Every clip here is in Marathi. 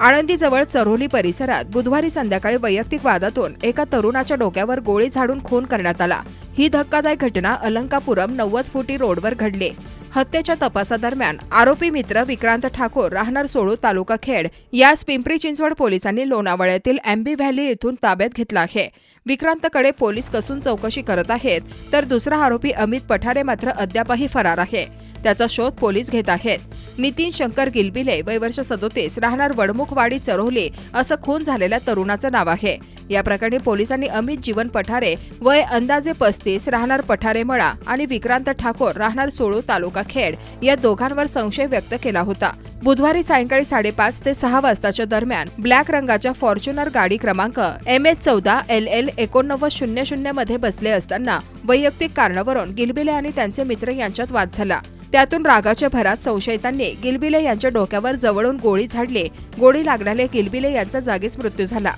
आळंदीजवळ चरोली परिसरात बुधवारी संध्याकाळी वैयक्तिक वादातून एका तरुणाच्या डोक्यावर गोळी झाडून खून करण्यात आला. ही धक्कादायक घटना अलंकापुरम नव्वद फुटी रोडवर घडली. हत्येच्या तपासादरम्यान आरोपी मित्र विक्रांत ठाकूर राहणार सोळू तालुका खेड यास पिंपरी चिंचवड पोलिसांनी लोणावळ्यातील अँबी व्हॅली येथून ताब्यात घेतला आहे. विक्रांतकडे पोलीस कसून चौकशी करत आहेत तर दुसरा आरोपी अमित पठारे मात्र अद्यापही फरार आहे. त्याचा शोध पोलीस घेत आहेत. नितीन शंकर गिलबिले वय वर्ष सदोतीस राहणार वडमुखवाडी चरोली असं खून झालेल्या तरुणाचं नाव आहे. या प्रकरणी पोलिसांनी अमित जीवन पठारे वय अंदाजे पस्तीस राहणार पठारे मळा आणि विक्रांत ठाकोर राहणार सोळू तालुका खेड या दोघांवर संशय व्यक्त केला होता. बुधवारी सायंकाळी साडेपाच ते सहा वाजताच्या दरम्यान ब्लॅक रंगाच्या फॉर्च्युनर गाडी क्रमांक एम एच चौदा एल एल एकोणनव्वद शून्य शून्यमध्ये बसले असताना वैयक्तिक कारणावरून गिलबिले आणि त्यांचे मित्र यांच्यात वाद झाला. त्यातून रागाच्या भरात संशयितांनी गिलबिले यांच्या डोक्यावर जवळून गोळी झाडली. गोळी लागल्याने गिलबिले यांचा जागीच मृत्यू झाला.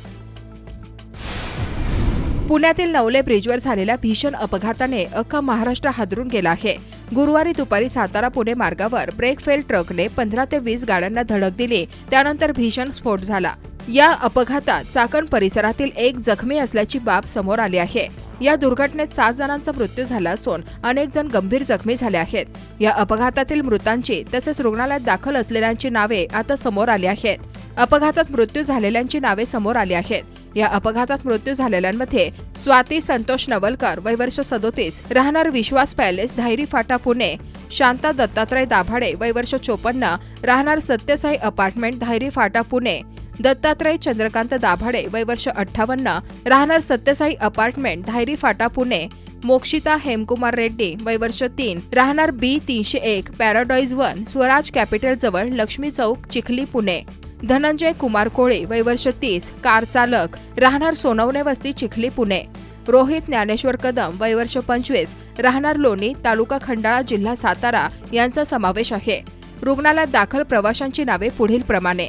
पुण्यातील नवले ब्रिजवर झालेल्या भीषण अपघाताने अख्खा महाराष्ट्र हादरून गेला आहे. गुरुवारी दुपारी सातारा पुणे मार्गावर ब्रेक फेल ट्रकने पंधरा ते वीस गाड्यांना धडक दिली. त्यानंतर भीषण स्फोट झाला. या अपघातात चाकण परिसरातील एक जखमी असल्याची बाब समोर आली आहे. या दुर्घटनेत सात जणांचा मृत्यू झाला असून अनेक जण गंभीर जखमी झाले आहेत. या अपघातातील मृतांची तसेच रुग्णालयात दाखल असलेल्यांची नावे आता समोर आली आहेत. अपघातात मृत्यू झालेल्यांची नावे समोर आली आहेत. या अपघातात मृत्यू झालेल्यांमध्ये स्वाती संतोष नवलकर वय वर्ष सदोतीस राहणार विश्वास पॅलेस धायरी फाटा पुणे शांता दत्तात्रय दाभाडे वय वर्ष चोपन्न राहणार सत्यसाई अपार्टमेंट धायरी फाटा पुणे दत्तात्रय चंद्रकांत दाभाडे वय वर्ष अठ्ठावन्न राहणार सत्यसाई अपार्टमेंट धायरी फाटा पुणे. मोक्षिता हेमकुमार रेड्डी वय वर्ष तीन राहणार बी तीनशे एक पॅराडॉईज वन स्वराज कॅपिटल जवळ लक्ष्मी चौक चिखली पुणे. धनंजय कुमार कोळे वय वर्ष तीस कार चालक राहणार सोनवणे वस्ती चिखली पुणे. रोहित ज्ञानेश्वर कदम वय वर्ष पंचवीस राहणार लोणी तालुका खंडाळा जिल्हा सातारा यांचा समावेश आहे. रुग्णालयात दाखल प्रवाशांची नावे पुढील प्रमाणे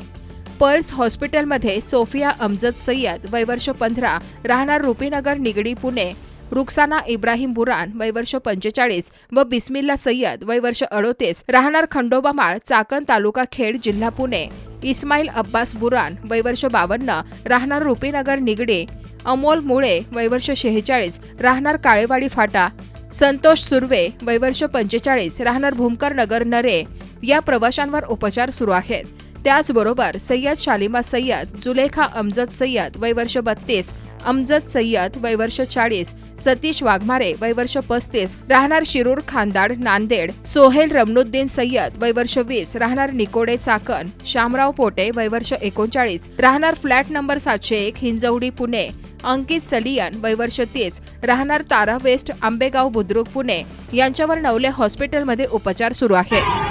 पर्ल्स हॉस्पिटलमध्ये सोफिया अमजद सय्यद वैवर्ष पंधरा राहणार रुपीनगर निगडी पुणे. रुक्साना इब्राहिम बुरान वैवर्ष पंचेचाळीस व बिस्मिल्ला सय्यद वैवर्ष अडोतीस राहणार खंडोबामाळ चाकण तालुका खेड जिल्हा पुणे. इस्माईल अब्बास बुरान वैवर्ष बावन्न राहणार रुपीनगर निगडे. अमोल मुळे वैवर्ष शेहेचाळीस राहणार काळेवाडी फाटा. संतोष सुर्वे वैवर्ष पंचेचाळीस राहणार भूमकर नगर नरे. या प्रवाशांवर उपचार सुरू आहेत. त्याचबरोबर सय्यद शालिमा सय्यद जुलेखा अमजद सय्यद वय वर्ष बत्तीस अमजद सय्यद वय वर्ष चाळीस सतीश वाघमारे वय वर्ष पस्तीस राहणार शिरूर खांदाड नांदेड सोहेल रमनुद्दीन सय्यद वय वर्ष वीस राहणार निकोडे चाकण शामराव पोटे वय वर्ष एकोणचाळीस राहणार फ्लॅट नंबर सातशे एक हिंजवडी पुणे अंकित सलियन वय वर्ष तीस राहणार तारा वेस्ट आंबेगाव बुद्रुक पुणे यांच्यावर नवले हॉस्पिटलमध्ये उपचार सुरू आहेत.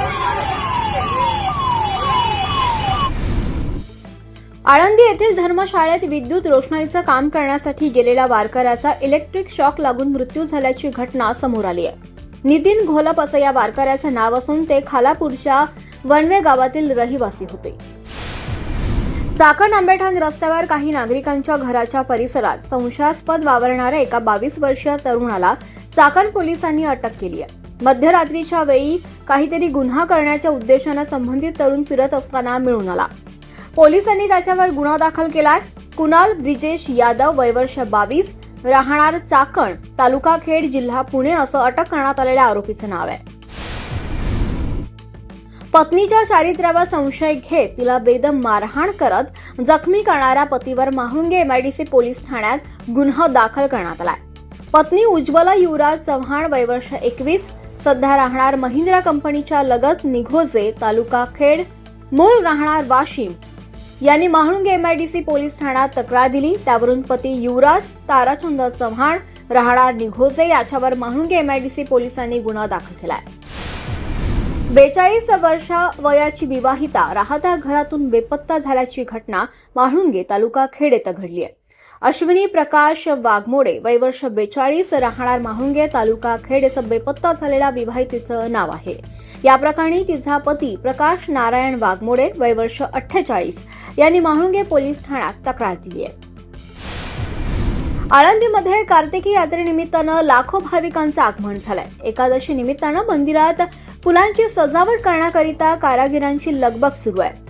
आळंदी येथील धर्मशाळेत विद्युत रोषणाईचं काम करण्यासाठी गेलेल्या वारकऱ्याचा इलेक्ट्रिक शॉक लागून मृत्यू झाल्याची घटना समोर आली आहे. नितीन घोलप असं या वारकऱ्याचं नाव असून ते खालापूरच्या वनवे गावातील रहिवासी होते. चाकण आंबेठाण रस्त्यावर काही नागरिकांच्या घराच्या परिसरात संशयास्पद वावरणाऱ्या एका बावीस वर्षीय तरुणाला चाकण पोलिसांनी अटक केली आहे. मध्यरात्रीच्या वेळी काहीतरी गुन्हा करण्याच्या उद्देशानं संबंधित तरुण फिरत असताना मिळून आला. पोलिसांनी त्याच्यावर गुन्हा दाखल केलाय. कुणाल ब्रिजेश यादव वयवर्ष बावीस राहणार चाकण तालुका खेड जिल्हा पुणे असं अटक करण्यात आलेल्या आरोपीचं नाव आहे. पत्नीच्या चारित्र्यावर संशय घेत तिला बेदम मारहाण करत जखमी करणाऱ्या पतीवर महाळुंगे एमआयडीसी पोलीस ठाण्यात गुन्हा दाखल करण्यात आलाय. पत्नी उज्ज्वला युवराज चव्हाण वयवर्ष एकवीस सध्या राहणार महिंद्रा कंपनीच्या लगत निघोजे तालुका खेड मूळ राहणार वाशिम यांनी महाळुंगे एमआयडीसी पोलीस ठाण्यात तक्रार दिली. त्यावरून पती युवराज ताराचंद चव्हाण राहणार निघोजे याच्यावर महाळुंगे एमआयडीसी पोलिसांनी गुन्हा दाखल केलाय. बेचाळीस वर्षा वयाची विवाहिता राहत्या घरातून बेपत्ता झाल्याची घटना म्हाळुंगे तालुका खेड येथे घडली आहे अश्विनी प्रकाश वाघमोडे वयवर्ष बेचाळीस राहणार माहुंगे तालुका खेड असं बेपत्ता झालेल्या विवाहितीचं नाव आहे. या प्रकरणी तिचा पती प्रकाश नारायण वाघमोडे वयवर्ष अठ्ठेचाळीस. यांनी माहुंगे पोलीस ठाण्यात तक्रार दिली आहे. आळंदीमध्ये कार्तिकी यात्रेनिमित्तानं लाखो भाविकांचं आगमन झालंय. एकादशी निमित्तानं मंदिरात फुलांची सजावट करण्याकरिता कारागिरांची लगबग सुरू आहे.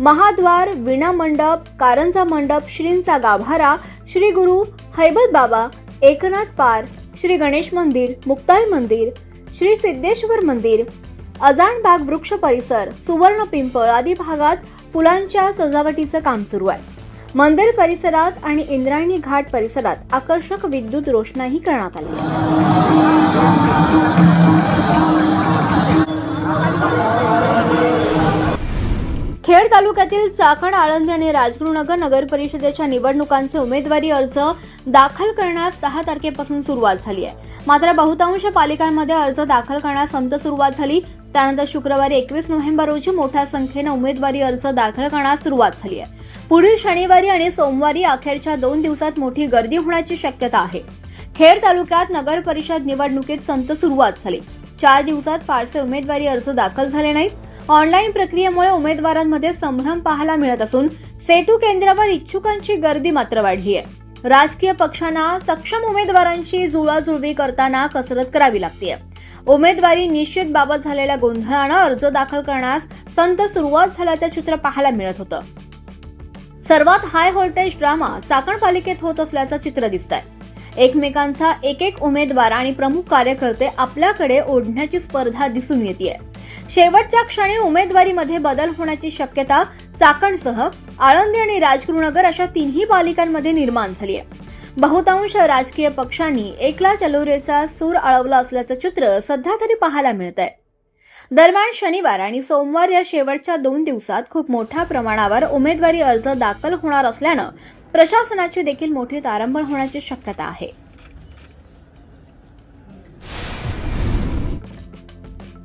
महाद्वार विणा मंडप कारंजा मंडप श्रींचा गाभारा श्री गुरु हैबत बाबा एकनाथ पार श्री गणेश मंदिर मुक्ताई मंदिर श्री सिद्धेश्वर मंदिर अजाणबाग वृक्ष परिसर सुवर्ण पिंपळ आदी भागात फुलांच्या सजावटीचं काम सुरू आहे. मंदिर परिसरात आणि इंद्रायणी घाट परिसरात आकर्षक विद्युत रोषणाई करण्यात आली. खेड तालुक्यातील चाकण आळंदी आणि राजगुरुनगर नगर परिषदेच्या निवडणुकांचे उमेदवारी अर्ज दाखल करण्यास दहा तारखेपासून सुरुवात झाली आहे. मात्र बहुतांश पालिकांमध्ये अर्ज दाखल करण्यास संत सुरुवात झाली. त्यानंतर शुक्रवारी एकवीस नोव्हेंबर रोजी मोठ्या संख्येनं उमेदवारी अर्ज दाखल करण्यास सुरुवात झाली आहे. पुढील शनिवारी आणि सोमवारी अखेरच्या दोन दिवसात मोठी गर्दी होण्याची शक्यता आहे. खेड तालुक्यात नगर परिषद निवडणुकीत संत सुरुवात झाली. चार दिवसात फारसे उमेदवारी अर्ज दाखल झाले नाहीत. ऑनलाईन प्रक्रियेमुळे उमेदवारांमध्ये संभ्रम पाहायला मिळत असून सेतू केंद्रावर इच्छुकांची गर्दी मात्र वाढली आहे. राजकीय पक्षांना सक्षम उमेदवारांची जुळवाजुळवी करताना कसरत करावी लागते उमेदवारी निश्चित बाबत झालेल्या गोंधळानं अर्ज दाखल करण्यास संत सुरुवात झाल्याचं चित्र पाहायला मिळत होतं. सर्वात हाय व्होल्टेज ड्रामा चाकण पालिकेत होत असल्याचं चित्र दिसत आहे एकमेकांचा एक एक उमेदवार आणि प्रमुख कार्यकर्ते आपल्याकडे ओढण्याची स्पर्धा दिसून येते शेवटच्या क्षणी उमेदवारीमध्ये बदल होण्याची शक्यता चाकणसह आळंदी आणि राजगुरुनगर अशा तिन्ही पालिकांमध्ये निर्माण झाली आहे बहुतांश राजकीय पक्षांनी एकला चलोरेचा सूर आळवला असल्याचं चित्र सध्या तरी पाहायला मिळत आहे दरम्यान शनिवार आणि सोमवार या शेवटच्या दोन दिवसात खूप मोठ्या प्रमाणावर उमेदवारी अर्ज दाखल होणार असल्यानं प्रशासनाची देखील मोठी तारंबळ होण्याची शक्यता आहे.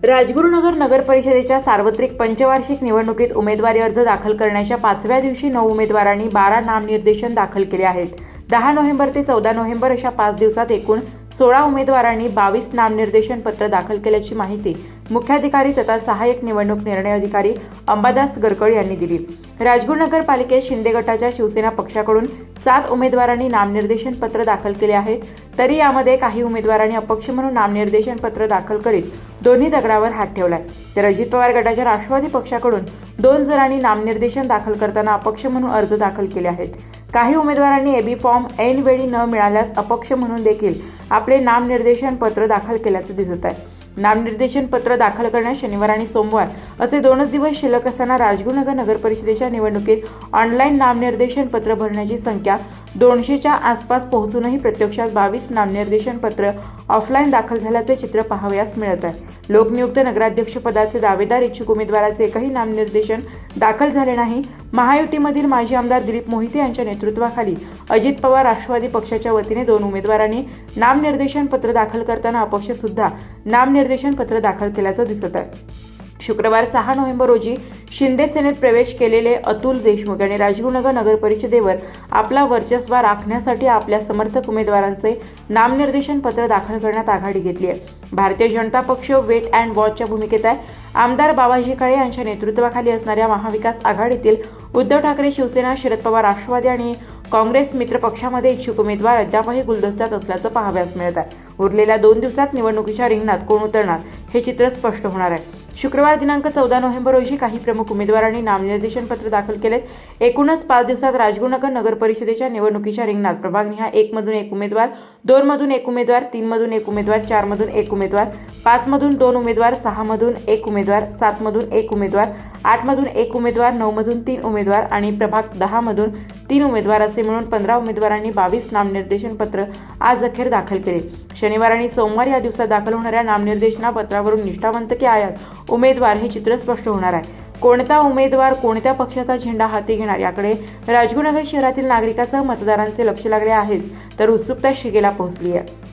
राजगुरुनगर नगर परिषदेच्या सार्वत्रिक पंचवार्षिक निवडणुकीत उमेदवारी अर्ज दाखल करण्याच्या पाचव्या दिवशी नऊ उमेदवारांनी बारा नामनिर्देशन दाखल केले आहेत. दहा नोव्हेंबर ते चौदा नोव्हेंबर अशा पाच दिवसात एकूण सोळा उमेदवारांनी बावीस नामनिर्देशन पत्र दाखल केल्याची माहिती मुख्याधिकारी तथा सहाय्यक निवडणूक निर्णय अधिकारी अंबादास गरकड यांनी दिली. राजगुरुनगर नगरपालिकेत शिंदे गटाच्या शिवसेना पक्षाकडून सात उमेदवारांनी नामनिर्देशन पत्र दाखल केले आहे. तरी यामध्ये काही उमेदवारांनी अपक्ष म्हणून नामनिर्देशन पत्र दाखल करीत दोन्ही दगडावर हात ठेवलाय. तर अजित पवार गटाच्या राष्ट्रवादी पक्षाकडून दोन जणांनी नामनिर्देशन दाखल करताना अपक्ष म्हणून अर्ज दाखल केले आहेत. काही उमेदवारांनी एबी फॉर्म ऐनवेळी न मिळाल्यास अपक्ष म्हणून देखील आपले नामनिर्देशन पत्र दाखल केल्याचं दिसत आहे. नामनिर्देशन पत्र दाखल करण्यास शनिवार आणि सोमवार असे दोनच दिवस शिल्लक असताना राजगुरुनगर नगर परिषदेच्या निवडणुकीत ऑनलाईन नामनिर्देशन पत्र भरण्याची संख्या दोनशेच्या आसपास पोहोचूनही प्रत्यक्षात बावीस नामनिर्देशन पत्र ऑफलाईन दाखल झाल्याचे चित्र पाहावयास मिळत आहे. लोकनियुक्त नगराध्यक्षपदाचे दावेदार इच्छुक उमेदवाराचे एकही नामनिर्देशन दाखल झाले नाही. महायुतीमधील माजी आमदार दिलीप मोहिते यांच्या नेतृत्वाखाली अजित पवार राष्ट्रवादी पक्षाच्या वतीने दोन उमेदवारांनी नामनिर्देशन पत्र दाखल करताना अपक्ष सुद्धा नामनिर्देशन पत्र दाखल केल्याचं दिसत आहे. शुक्रवार सहा नोव्हेंबर रोजी शिंदे सेनेत प्रवेश केलेले अतुल देशमुख यांनी राजगुरुनगर नगर परिषदेवर आपला वर्चस्व राखण्यासाठी आपल्या समर्थक उमेदवारांचे नामनिर्देशन पत्र दाखल करण्यात आघाडी घेतली आहे. भारतीय जनता पक्ष वेट अँड वॉचच्या भूमिकेत आहे. आमदार बाबाजी काळे यांच्या नेतृत्वाखाली असणाऱ्या महाविकास आघाडीतील उद्धव ठाकरे शिवसेना शरद पवार राष्ट्रवादी आणि काँग्रेस मित्र पक्षामध्ये इच्छुक उमेदवार अद्यापही गुलदस्त्यात असल्याचं पाहाव्यास मिळत आहे. उरलेल्या दोन दिवसात निवडणुकीच्या रिंगणात कोण उतरणार हे चित्र स्पष्ट होणार आहे. शुक्रवार दिनांक चौदा नोव्हेंबर रोजी काही प्रमुख उमेदवारांनी नामनिर्देशन पत्र दाखल केलेत. एकूणच पाच दिवसात राजगुरुनगर नगर परिषदेच्या निवडणुकीच्या रिंगणात प्रभागनिहा एक मधून एक उमेदवार दोन मधून एक उमेदवार तीन मधून एक उमेदवार चार मधून एक उमेदवार पाच मधून दोन उमेदवार सहा मधून एक उमेदवार सात मधून एक उमेदवार आठ मधून एक उमेदवार नऊ मधून तीन उमेदवार आणि प्रभाग दहा मधून तीन उमेदवार असे मिळून पंधरा उमेदवारांनी बावीस नामनिर्देशन पत्र आज अखेर दाखल केले. शनिवार आणि सोमवार या दिवसात दाखल होणाऱ्या नामनिर्देशना पत्रावरून निष्ठावंत की आयात? उमेदवार हे चित्र स्पष्ट होणार आहे. कोणता उमेदवार कोणत्या पक्षाचा झेंडा हाती घेणार? याकडे राजगुरुनगर शहरातील नागरिकांसह मतदारांचे लक्ष लागले आहेच तर उत्सुकता शिगेला पोहोचली आहे.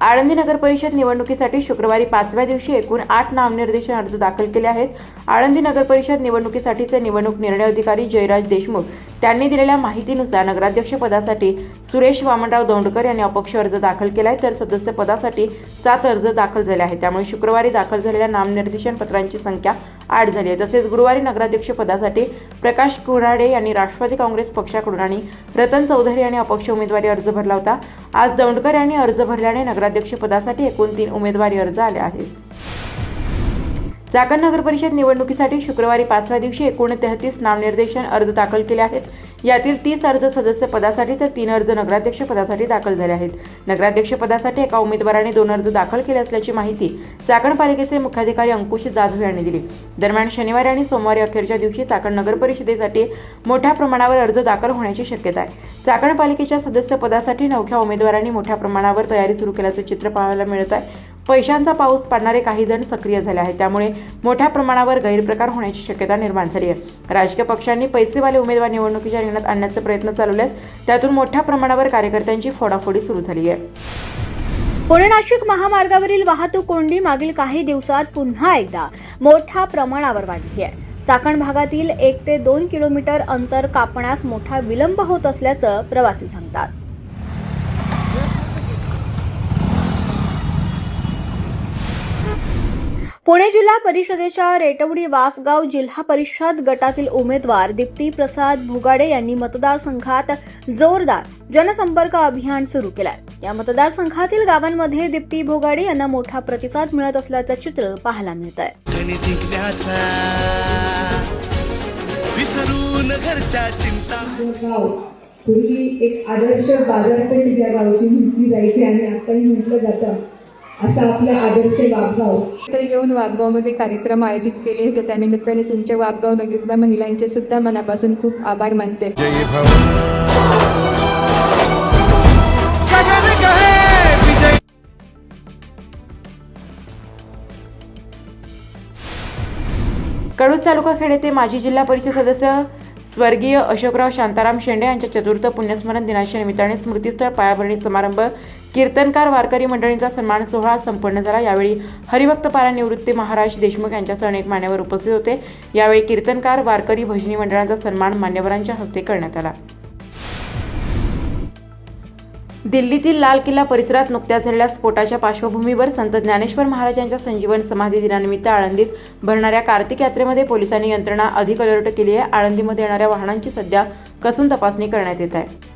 आळंदी नगर परिषद निवडणुकीसाठी शुक्रवारी पाचव्या दिवशी एकूण आठ नामनिर्देशन अर्ज दाखल केले आहेत. आळंदी नगर परिषद निवडणुकीसाठीचे निवडणूक निर्णय अधिकारी जयराज देशमुख त्यांनी दिलेल्या माहितीनुसार नगराध्यक्षपदासाठी सुरेश वामनराव दौंडकर यांनी अपक्ष अर्ज दाखल केला आहे तर सदस्यपदासाठी सात अर्ज दाखल झाले आहेत. त्यामुळे शुक्रवारी दाखल झालेल्या नामनिर्देशन पत्रांची संख्या आठ झाली आहे. तसेच गुरुवारी नगराध्यक्षपदासाठी प्रकाश कुराडे यांनी राष्ट्रवादी काँग्रेस पक्षाकडून आणि रतन चौधरी यांनी अपक्ष उमेदवारी अर्ज भरला होता. आज दौंडकर यांनी अर्ज भरल्याने नगराध्यक्षपदासाठी एकूण तीन उमेदवारी अर्ज आले आहेत. चाकण नगर परिषद निवडणुकीसाठी शुक्रवारी पाचव्या दिवशी एकूण तेहतीस नामनिर्देशन अर्ज दाखल केले आहेत. यातील तीस अर्ज सदस्य पदासाठी तर तीन अर्ज नगराध्यक्ष पदासाठी दाखल झाले आहेत. नगराध्यक्ष पदासाठी एका उमेदवाराने दोन अर्ज दाखल केले असल्याची माहिती चाकण पालिकेचे मुख्याधिकारी अंकुश जाधव यांनी दिली. दरम्यान शनिवारी आणि सोमवारी अखेरच्या दिवशी चाकण नगर परिषदेसाठी मोठ्या प्रमाणावर अर्ज दाखल होण्याची शक्यता आहे. चाकण पालिकेच्या सदस्य पदासाठी नवख्या उमेदवारांनी मोठ्या प्रमाणावर तयारी सुरू केल्याचं चित्र पाहायला मिळत आहे. पैशांचा पाऊस पाडणारे काही जण सक्रिय झाले आहेत. त्यामुळे मोठ्या प्रमाणावर गैरप्रकार होण्याची शक्यता निर्माण झाली आहे. राजकीय पक्षांनी पैसेवाले उमेदवार निवडणुकीच्या रिंगणात आणण्याचे प्रयत्न चालवले आहेत. त्यातून मोठ्या प्रमाणावर कार्यकर्त्यांची फोडाफोडी सुरू झाली आहे. पुणे नाशिक महामार्गावरील वाहतूक कोंडी मागील काही दिवसात पुन्हा एकदा मोठ्या प्रमाणावर वाढली आहे. चाकण भागातील एक ते दोन किलोमीटर अंतर कापण्यास मोठा विलंब होत असल्याचं प्रवासी सांगतात. पुणे जिल्हा परिषदेच्या रेटवडी वाफगाव जिल्हा परिषद गटातील उमेदवार दीप्ती प्रसाद भुगाडे यांनी मतदारसंघात जोरदार जनसंपर्क अभियान सुरू केलंय. या मतदारसंघातील गावांमध्ये दीप्ती भोगाडे यांना मोठा प्रतिसाद मिळत असल्याचं चित्र पाहायला मिळत आहे पूर्वी एक आदर्श बाजारपेठ ज्या गावची म्हटली जायची आणि आताही म्हटलं जातं असं आपलं आदर्श वाघगाव तर येऊन वाघगावमध्ये कार्यक्रम आयोजित केले. होते त्यानिमित्ताने तुमच्या वाघगाव नगरीतल्या महिलांचे सुद्धा मनापासून खूप आभार मानते. कडूस तालुका खेड येथे माजी जिल्हा परिषद सदस्य स्वर्गीय अशोकराव शांताराम शेंडे यांच्या चतुर्थ पुण्यस्मरण दिनाच्या निमित्ताने स्मृतीस्थळ पायाभरणी समारंभ कीर्तनकार वारकरी मंडळींचा सन्मान सोहळा संपन्न झाला. यावेळी हरिभक्त पारा निवृत्ती महाराज देशमुख यांच्यासह अनेक मान्यवर उपस्थित होते. यावेळी कीर्तनकार वारकरी भजनी मंडळांचा सन्मान मान्यवरांच्या हस्ते करण्यात आला. दिल्लीतील लाल किल्ला परिसरात नुकत्याच झालेल्या स्फोटाच्या पार्श्वभूमीवर संत ज्ञानेश्वर महाराजांच्या संजीवन समाधी दिनानिमित्त आळंदीत भरणाऱ्या कार्तिक यात्रेमध्ये पोलिसांनी यंत्रणा अधिक अलर्ट केली आहे. आळंदीमध्ये येणाऱ्या वाहनांची सध्या कसून तपासणी करण्यात येत आहे.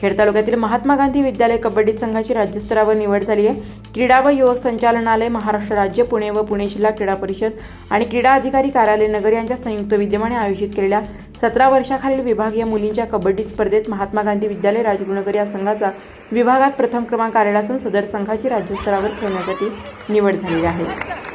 खेड तालुक्यातील महात्मा गांधी विद्यालय कबड्डी संघाची राज्यस्तरावर निवड झाली आहे. क्रीडा व युवक संचालनालय महाराष्ट्र राज्य पुणे व पुणे जिल्हा क्रीडा परिषद आणि क्रीडा अधिकारी कार्यालय नगर यांच्या संयुक्त विद्यमाने आयोजित केलेल्या सतरा वर्षाखालील विभागीय मुलींच्या कबड्डी स्पर्धेत महात्मा गांधी विद्यालय राजगुरुनगर या संघाचा विभागात प्रथम क्रमांक आलेला असून सदर संघाची राज्यस्तरावर खेळण्यासाठी निवड झालेली आहे.